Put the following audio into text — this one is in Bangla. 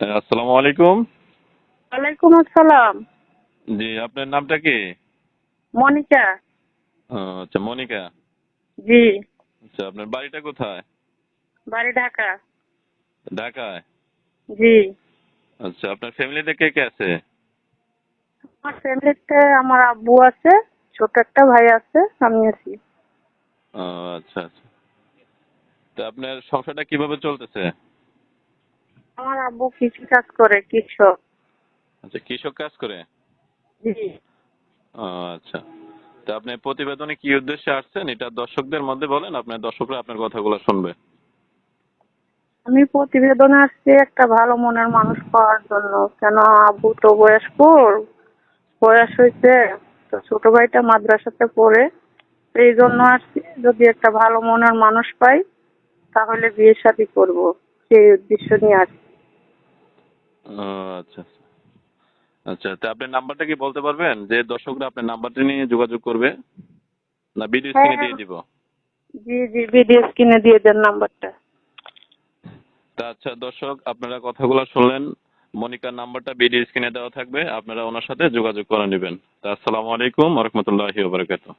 হ্যাঁ, আসসালামু আলাইকুম। ওয়ালাইকুম আসসালাম। জি আপনার নামটা কি? মনিকা। আচ্ছা মনিকা। জি। আচ্ছা আপনার বাড়িটা কোথায়? বাড়ি ঢাকা। ঢাকায়? জি। আচ্ছা আপনার ফ্যামিলিতে কে কে আছে? আমার ফ্যামিলিতে আমার আব্বু আছে ছোট একটা ভাই আছে আমি আছি। আচ্ছা আচ্ছা। তা আপনার সংসারটা কীভাবে চলতেছে? আমার আব্বু কৃষি কাজ করে কৃষক। আচ্ছা কৃষক কাজ করে? জি। আচ্ছা। তা আপনি প্রতিবেদনে কি উদ্দেশ্যে আসছেন? এটা দর্শকদের মধ্যে বলেন আপনার দর্শকরা আপনার কথাগুলো শুনবে। আমি প্রতিবেদনে আসছি একটা ভালো মনের মানুষ পাওয়ার জন্য। কেন আব্বু তো বয়স্ক বয়স হয়েছে তো ছোট ভাইটা মাদ্রাসাতে পড়ে এই জন্য আসছি। যদি একটা ভালো মনের মানুষ পাই তাহলে বিয়ে শাদী করব। সেই উদ্দেশ্য নিয়ে আসছি। আচ্ছা। আচ্ছা। তা আপনার নাম্বারটা কি বলতে পারবেন? যে দর্শকরা আপনার নাম্বারটা নিয়ে যোগাযোগ করবে? না ভিডিও স্ক্রিনে দিয়ে দিব? জি জি ভিডিও স্ক্রিনে দিয়ে দেন নাম্বারটা। তা আচ্ছা দর্শক আপনারা কথাগুলো শুনলেন। মনিকার নাম্বারটা ভিডিও স্ক্রিনে দেওয়া থাকবে। আপনারা ওনার সাথে যোগাযোগ করে নেবেন। তা আসসালামু আলাইকুম রহমতুল্লাহি ওবরাকাতুহ